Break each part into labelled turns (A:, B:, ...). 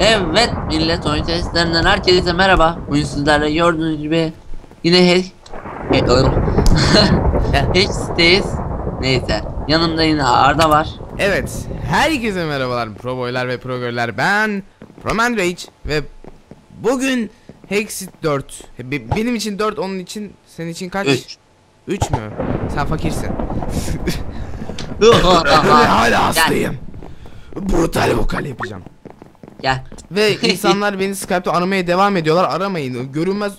A: Evet millet oyun testlerinden herkese merhaba. Bugün sizlerle gördüğünüz gibi yine hiç Hiç'teyiz. Neyse yanımda yine Arda var.
B: Evet, herkese merhabalar Pro Boylar ve Pro Girl'ler. Ben Roman Rage ve bugün Hexit 4. Be- Benim için 4, onun için senin için kaç?
A: 3.
B: 3 mü? Sen fakirsin.
A: Hala
B: Hala hastayım. Brutal vokal yapacağım.
A: Gel.
B: Ve insanlar beni Skype'ta aramaya devam ediyorlar. Aramayın. Görünmez.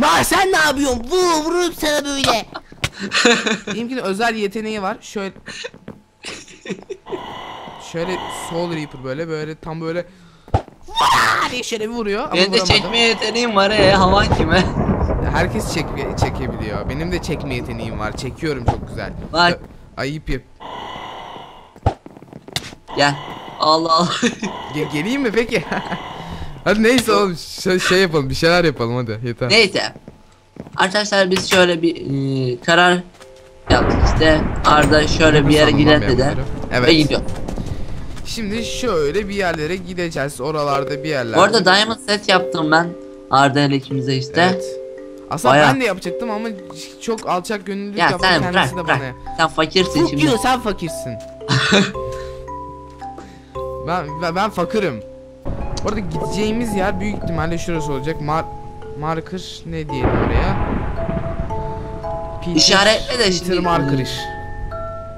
B: Lan sen ne yapıyorsun? Vur, vururum sana böyle. Benimkinin özel yeteneği var. Şöyle Şöyle Soul Reaper böyle böyle tam böyle diye şöyle bir vuruyor ama
A: Benim de
B: vuramadım.
A: çekme yeteneğim var ya havan kime?
B: Herkes çek çekebiliyor. Benim de çekme yeteneğim var. Çekiyorum çok güzel.
A: Bak.
B: Ö- Ayıp yap.
A: Gel. Allah Allah.
B: Ge- geleyim mi peki? hadi neyse oğlum şey, şey yapalım bir şeyler yapalım hadi yeter.
A: Neyse. Arkadaşlar biz şöyle bir e, karar yaptık işte. Arda şöyle bir yere
B: Sanmam ben
A: dedi.
B: Evet.
A: Ve gidiyor.
B: Şimdi şöyle bir yerlere gideceğiz. Oralarda bir yerlerde.
A: Bu arada diamond set yaptım ben. Arda ile ikimize işte.
B: Evet. Aslında
A: Bayağı.
B: ben de yapacaktım ama çok alçak gönüllülük
A: Ya
B: yaptım
A: sen
B: kendisi
A: bırak
B: de
A: bırak.
B: bana.
A: Sen fakirsin
B: Fuck
A: şimdi.
B: you sen fakirsin. ben, ben ben fakırım. Orada gideceğimiz yer büyük ihtimalle şurası olacak. Mar marker ne diyelim oraya? Peter,
A: İşaretle de
B: Peter
A: şimdi-
B: Marker.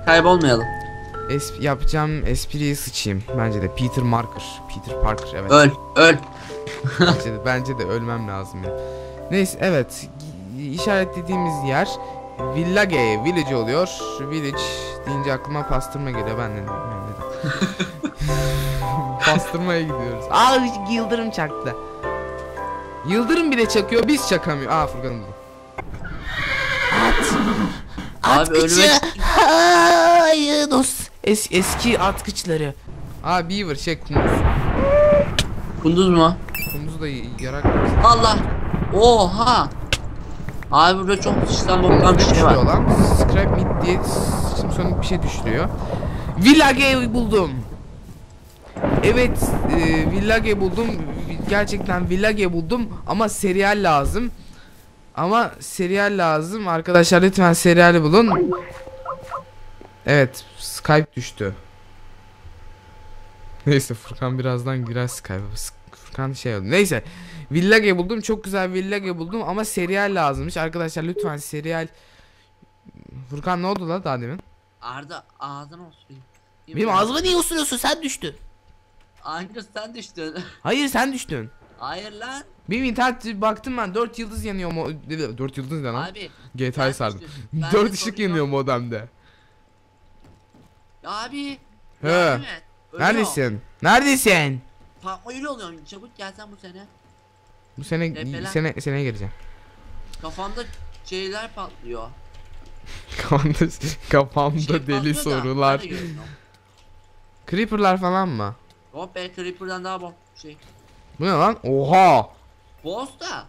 A: Kaybolmayalım.
B: Es yapacağım espriyi sıçayım. Bence de Peter Marker. Peter Parker evet.
A: Öl, öl.
B: bence de bence de ölmem lazım ya. Neyse evet işaretlediğimiz yer Village Village oluyor. Village deyince aklıma pastırma geliyor ben de bilmiyorum neden. Pastırmaya gidiyoruz. Aa yıldırım çaktı. Yıldırım bile çakıyor biz çakamıyor. Aa Furkan'ım bu.
A: Abi ölmek
B: Hayır dost. Es eski atkıçları. Aa Beaver şey kunduz.
A: kunduz mu?
B: Kunduzu da y- yarak.
A: Allah. Oha. Abi burada çok sıçtan boktan bir şey var.
B: lan. Scrap meat diye şimdi sonra bir şey düşürüyor. Village buldum. Evet, e, Village buldum. Gerçekten Village buldum ama serial lazım. Ama serial lazım. Arkadaşlar lütfen serial bulun. Evet, Skype düştü. Neyse Furkan birazdan girer Skype'a. Furkan şey oldu. Neyse. Village buldum. Çok güzel village buldum ama serial lazımmış. Arkadaşlar lütfen serial Furkan ne oldu la daha demin?
A: Arda ağzına osurayım.
B: Benim ağzıma niye osuruyorsun? Sen düştün.
A: Aynı sen düştün.
B: Hayır sen düştün.
A: Hayır lan.
B: Benim internet baktım ben 4 yıldız yanıyor mu? 4 yıldız ne lan?
A: Abi.
B: GTA'yı sardım.
A: düştün. Ben de
B: 4 ışık yanıyor modemde.
A: Abi.
B: He.
A: Ölüyorum.
B: Neredesin? Neredesin?
A: Fatma öyle oluyorum. Çabuk gelsen bu sene.
B: Bu sene
A: Tepeler.
B: sene seneye geleceğim.
A: Kafamda şeyler patlıyor.
B: Kafamda kafamda
A: Bir şey
B: deli sorular. Creeper'lar falan mı?
A: Hop be Creeper'dan daha bok şey.
B: Bu ne lan? Oha!
A: Boss da.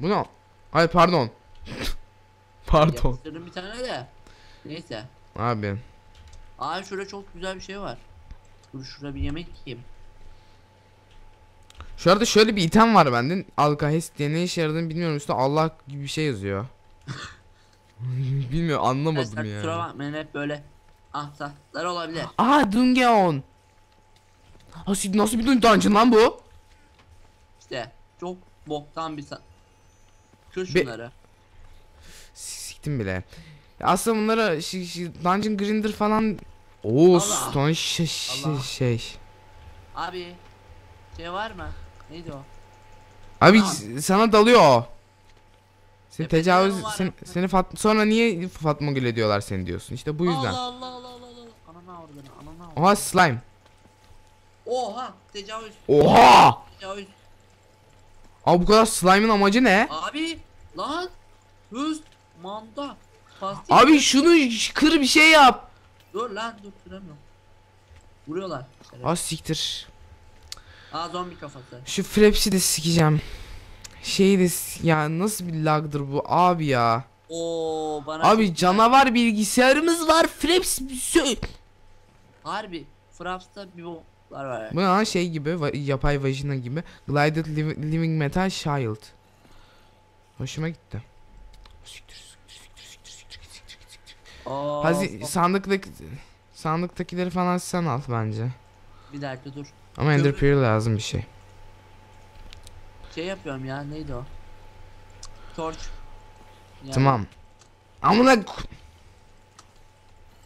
B: Bu ne? Ay pardon. pardon.
A: Yapıştırdım bir tane de. Neyse.
B: Abi.
A: Abi şurada çok güzel bir şey var. Dur şurada bir yemek yiyeyim.
B: Şu arada şöyle bir item var bende. Alkahes diye ne işe yaradığını bilmiyorum. Üstüne Allah gibi bir şey yazıyor. Bilmiyorum anlamadım
A: Arkadaşlar kusura
B: yani.
A: bakmayın hep böyle ahsatlar olabilir.
B: Aa Dungeon. Ha siz nasıl bir dungeon lan bu?
A: İşte çok boktan bir Kır
B: Be-
A: şunları.
B: Siktim bile. Aslında bunlara şi, şi, Dungeon Grinder falan Oo stone şey, şey, şey.
A: Abi şey var mı? Neydi o?
B: Abi
A: Tamam.
B: sana dalıyor o. Seni tecavüz sen, seni Fat sonra niye Fatma Gül ediyorlar seni diyorsun. İşte bu yüzden.
A: Allah Allah Allah Allah Allah. Anana avradını anana avradını.
B: Oha slime.
A: Oha tecavüz
B: Oha!
A: tecavüz.
B: Abi bu kadar slime'ın amacı ne?
A: Abi lan hız manda pastik.
B: Abi şunu kır bir şey yap.
A: Dur lan dur kıramıyorum. Vuruyorlar.
B: Az siktir.
A: Aa zombi kafası.
B: Şu Fraps'i de sikeceğim. Şeyi de s- ya nasıl bir lagdır bu abi ya.
A: Oo bana
B: Abi canavar bilgisayarımız var. Fraps
A: Harbi Fraps'ta bir moblar var.
B: Bu ne lan şey gibi va- yapay vajina gibi. Glided liv- Living Metal Shield. Hoşuma gitti. Siktir, siktir, siktir, siktir, siktir, siktir, siktir.
A: Oo,
B: Hazi sandıktaki sandıktakileri falan sen al bence.
A: bir dakika dur.
B: Ama Ender Pearl lazım bir şey.
A: Şey yapıyorum ya neydi o? Torch. Yani,
B: Tamam. Amına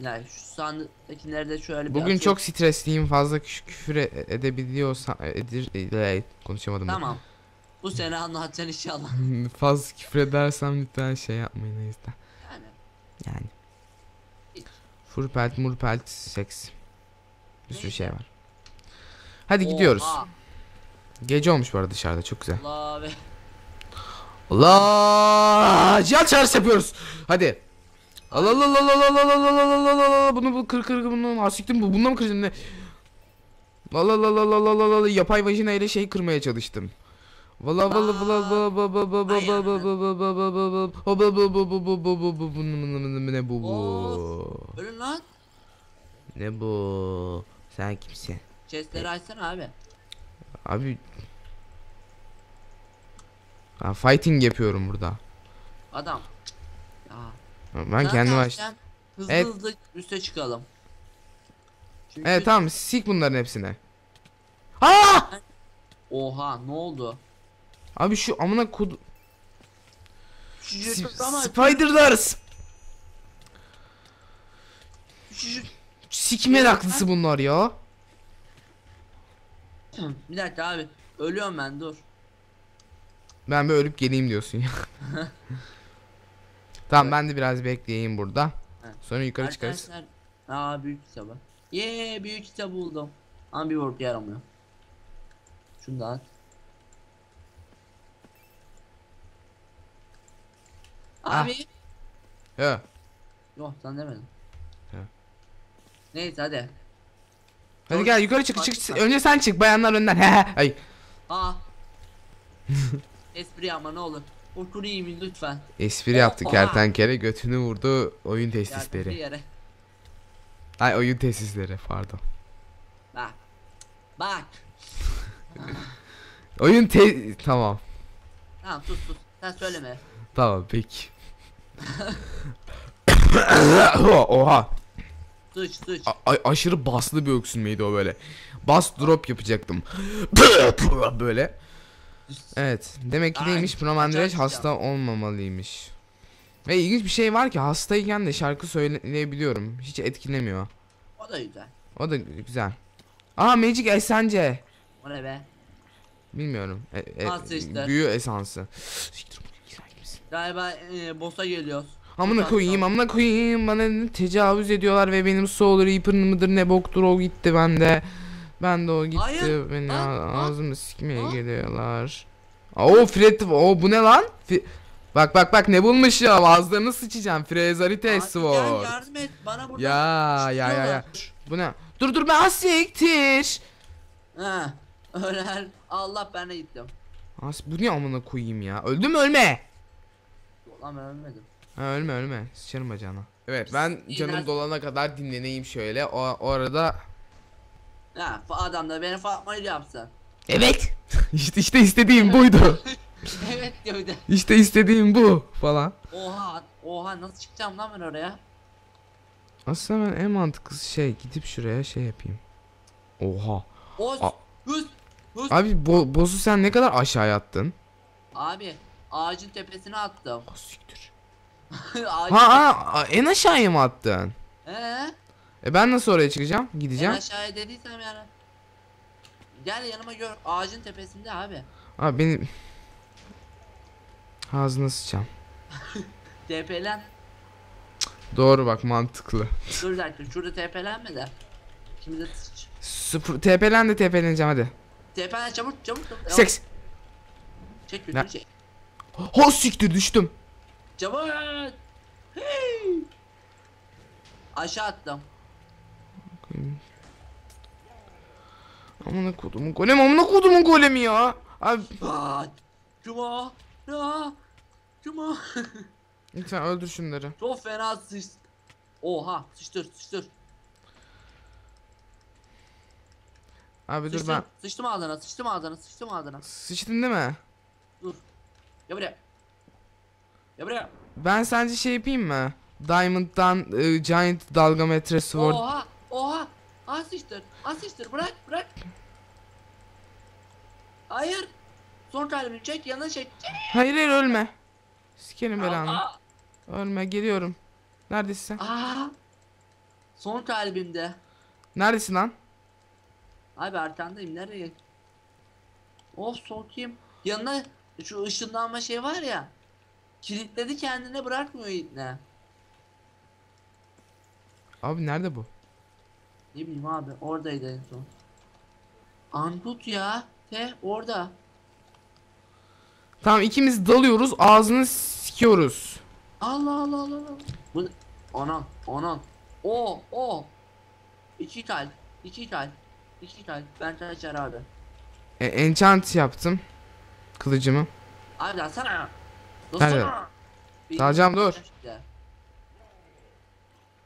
A: Yani şu sandıktakileri de şöyle bir
B: Bugün çok stresliyim. Fazla küf- küfür e- edebiliyorsan edir e- konuşamadım.
A: Tamam. Bu sene anlatacaksın inşallah.
B: Fazla küfür edersem lütfen şey yapmayın o yüzden.
A: Yani.
B: Yani.
A: Hiç.
B: Furpelt, murpelt, seks. Bir sürü şey var. Hadi gidiyoruz. Gece olmuş bu arada dışarıda çok güzel.
A: Allah be.
B: Allah! Cihat çağrısı yapıyoruz. Hadi. Allah Allah Allah Allah Allah Allah Allah Allah Allah bunu bu kır kır bunu asiktim bu bundan mı kıracağım ne? Allah Allah Allah Allah Allah Allah yapay vajina ile şey kırmaya çalıştım. Valla valla valla valla valla valla valla valla valla ne bu bu?
A: Ölün lan.
B: Ne bu? Sen kimsin?
A: Chestleri açsana abi.
B: Abi Ha, fighting yapıyorum burada.
A: Adam. Ya.
B: Ben
A: sen
B: kendim açtım.
A: Hızlı
B: Evet.
A: hızlı üste çıkalım. Çünkü...
B: Evet tamam sik bunların hepsine. Ha!
A: Oha ne oldu?
B: Abi şu amına kod Spider'lar s-
A: küçücük.
B: sik meraklısı bunlar ya.
A: Bir dakika abi. Ölüyorum ben dur.
B: Ben bir ölüp geleyim diyorsun ya. tamam ben de biraz bekleyeyim burada.
A: Evet.
B: Sonra yukarı çıkarız.
A: Arkadaşlar. Aa büyük kitabı. Yee büyük kitap buldum. Ama bir work yaramıyor. Şunu da at.
B: Ah.
A: Abi.
B: Ya.
A: Yok sen demedin.
B: He.
A: Neyse hadi.
B: Hadi gel yukarı çık çık. Önce sen çık bayanlar önden. He Ay.
A: Aa. Espri ama ne olur. Oturayım lütfen.
B: Espri yaptı kertenkele götünü vurdu oyun tesisleri.
A: yere.
B: Ay oyun tesisleri pardon.
A: Bak. Bak.
B: Oyun te tamam.
A: Tamam sus sus. Sen söyleme.
B: Tamam peki. Oha.
A: Sıç sıç.
B: A- aşırı baslı bir öksürmeydi o böyle. Bas drop yapacaktım. böyle. Evet. Demek ki neymiş?
A: Kaçar
B: hasta olmamalıymış. Ve ilginç bir şey var ki hastayken de şarkı söyleyebiliyorum. Hiç etkilemiyor.
A: O da güzel.
B: O da güzel. Aa Magic Essence.
A: O ne be?
B: Bilmiyorum. E, e,
A: işte?
B: büyü esansı.
A: Galiba e, boss'a geliyoruz.
B: Amına koyayım amına koyayım bana tecavüz ediyorlar ve benim Soul Reaper mıdır ne boktur o gitti bende. Ben de o gitti
A: Hayır,
B: beni ağzımı sikmeye geliyorlar. Aa, O Fred o bu ne lan? Fi- bak bak bak ne bulmuşum ağızlarını sıçacağım Frezarite Sword.
A: Gel yardım et bana burada.
B: Ya ya ya ya. Bu ne? Dur dur ben siktir.
A: Ha. Her- Allah ben de gittim.
B: As bu ne amına koyayım ya? Öldüm ölme.
A: Lan ben ölmedim.
B: Ha ölme ölme. Sıçarım bacağına. Evet ben canım dolana kadar dinleneyim şöyle. O, o arada
A: Ha adam da beni Fatma'yı yapsın.
B: Evet. işte işte istediğim buydu.
A: evet diyor bir de.
B: İşte istediğim bu falan.
A: Oha oha nasıl çıkacağım lan ben oraya?
B: Aslında ben en mantıklısı şey gidip şuraya şey yapayım. Oha.
A: Oz.
B: A-
A: Hız. Hız.
B: Abi bo bozu sen ne kadar aşağıya attın?
A: Abi ağacın tepesine attım.
B: Ah, siktir. Ha, ha en aşağıya mı attın?
A: Ee,
B: E ben nasıl oraya çıkacağım?
A: en
B: Gideceğim.
A: aşağıya dediysem yani. Gel yanıma gör ağacın tepesinde abi.
B: Abi benim ağzına sıçacağım.
A: TP'len.
B: Doğru bak mantıklı.
A: Dur bir dakika şurada TP'lenme de. Şimdi de sıç.
B: Sıfır TP'len de TP'leneceğim hadi.
A: TP'len çabuk çabuk çabuk.
B: Seks.
A: Çek götür çek.
B: Ho siktir düştüm.
A: Çabuk. Hey. Aşağı attım.
B: Amına kodumun golem amına kodumun golemi ya. Abi
A: Aa, Cuma. Ya. Cuma.
B: lütfen öldür şunları.
A: Çok fena sıç. Oha sıçtır sıçtır.
B: Abi dur
A: Sıçtım,
B: ben.
A: sıçtım ağzına, sıçtım ağzına, sıçtım ağzına.
B: Sıçtın değil mi?
A: Gel buraya. Gel buraya.
B: Ben sence şey yapayım mı? Diamond'dan e, Giant Dalgametre Sword.
A: Oha, oha. Sıçtır, ah sıçtır. Bırak, bırak. Hayır. Son kalbini çek, yanına çek.
B: Hayır hayır ölme. Sikerim belanı. Ölme geliyorum. Neredesin sen?
A: aa. Son kalbimde.
B: Neredesin lan?
A: Abi arkandayım nereye? Of sokayım. Yanına şu ışınlanma şey var ya. Kilitledi kendine bırakmıyor ne?
B: Abi nerede bu?
A: Ne bileyim abi oradaydı en son. Ankut ya. Te orada.
B: Tamam ikimiz dalıyoruz ağzını sikiyoruz.
A: Allah Allah Allah Allah. Bu anan anan. O o. İki kalp. iki kalp. iki kalp. Ben kaçar abi.
B: E, enchant yaptım. Kılıcımı.
A: Abi alsana. Bir-
B: Dalacağım, dur.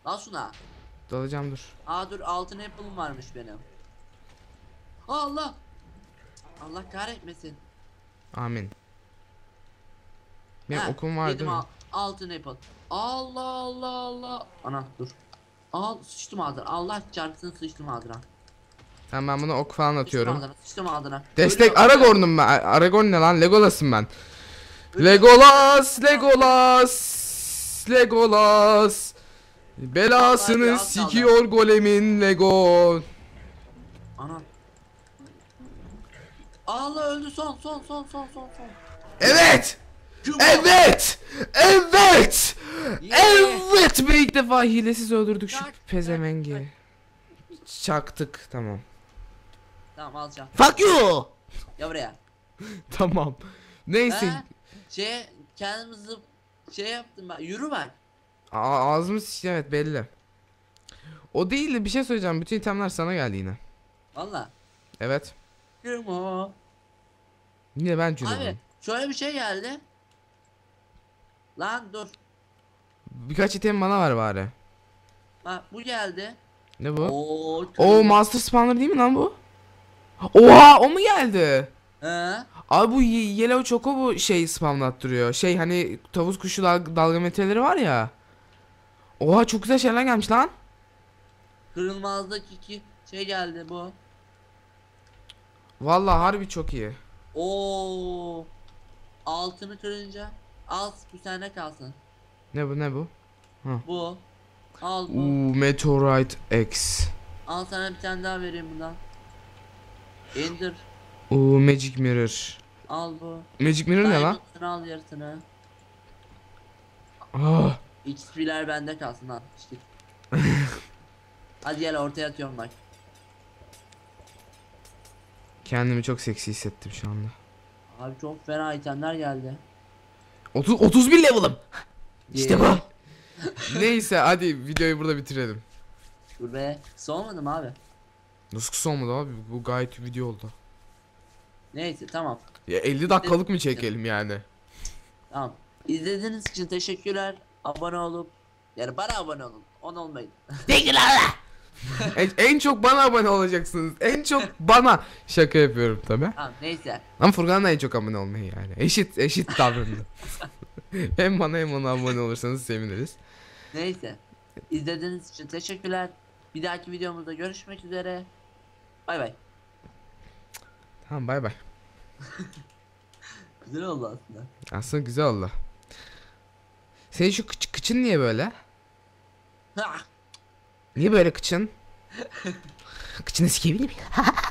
A: Al şuna.
B: Dalacağım dur.
A: Aa dur altın apple'ım varmış benim. Allah. Allah kahretmesin.
B: Amin. Benim
A: Heh,
B: okum var
A: yedim
B: değil mi?
A: al- altın apple. Allah Allah Allah. Ana dur. Al sıçtım ağzına. Allah çarpsın sıçtım ağzına.
B: Tamam ben buna ok falan
A: Sıçtım
B: atıyorum.
A: ağzına. Sıçtım ağzına.
B: Destek
A: Ölüyorum.
B: Aragorn'um ben. Aragorn ne lan? Legolas'ım ben. Legolas, Legolas, Legolas. Belasını sikiyor golemin Lego.
A: Ana. Allah öldü son son son son son son.
B: Evet! Evet! Evet! Evet! Bir ilk defa hilesiz öldürdük şu pezemengi. Çaktık tamam.
A: Tamam alacağım.
B: Fuck you!
A: Ya buraya.
B: Tamam. Neyse.
A: Ha? Şey kendimizi şey yaptım ben. Yürü bak.
B: A- ağzımız şişti, evet belli. O değil de bir şey söyleyeceğim. Bütün itemler sana geldi yine.
A: Valla.
B: Evet.
A: Yürüme.
B: Yine ben
A: Abi
B: cüneydim.
A: şöyle bir şey geldi. Lan dur.
B: Birkaç item bana ver bari.
A: Bak bu geldi.
B: Ne bu?
A: Oo.
B: O Master Spawner değil mi lan bu? Oha o mu geldi?
A: He?
B: Abi bu Ye- Yellow Choco bu şey spamlattırıyor. Şey hani tavus kuşu dal dalga metreleri var ya. Oha çok güzel şeyler gelmiş lan.
A: Kırılmazlık iki şey geldi bu.
B: Vallahi harbi çok iyi.
A: Oo. Altını kırınca al bu sende kalsın.
B: Ne bu ne bu?
A: Bu. Al bu.
B: Uuu Meteorite X.
A: Al sana bir tane daha vereyim bundan. Ender.
B: Uuu Magic Mirror.
A: Al bu.
B: Magic Mirror ne lan?
A: Diamond'ını al yarısını.
B: Ah.
A: XP'ler bende kalsın lan. İşte. Hadi gel ortaya atıyorum bak.
B: Kendimi çok seksi hissettim şu anda.
A: Abi çok fena itemler geldi.
B: 30 31 level'ım. İşte bu. Neyse hadi videoyu burada bitirelim.
A: Dur be. Soğumadım abi.
B: Nasıl kısa olmadı abi? Bu gayet video oldu.
A: Neyse tamam.
B: Ya 50 dakikalık mı çekelim yani?
A: Tamam. İzlediğiniz için teşekkürler. Abone olup yani bana abone olun. On olmayın.
B: en, en çok bana abone olacaksınız. En çok bana. Şaka yapıyorum tabi.
A: Tamam neyse.
B: Ama Furkan da en çok abone olmayı yani. Eşit eşit davranın. hem bana hem ona abone olursanız seviniriz.
A: Neyse. İzlediğiniz için teşekkürler. Bir dahaki videomuzda görüşmek üzere. Bay bay.
B: Tamam bay bay.
A: Güzel oldu aslında.
B: Aslında güzel oldu. Senin şu kıç, kıçın niye böyle? Niye böyle kıçın? Kıçını sikebilir miyim?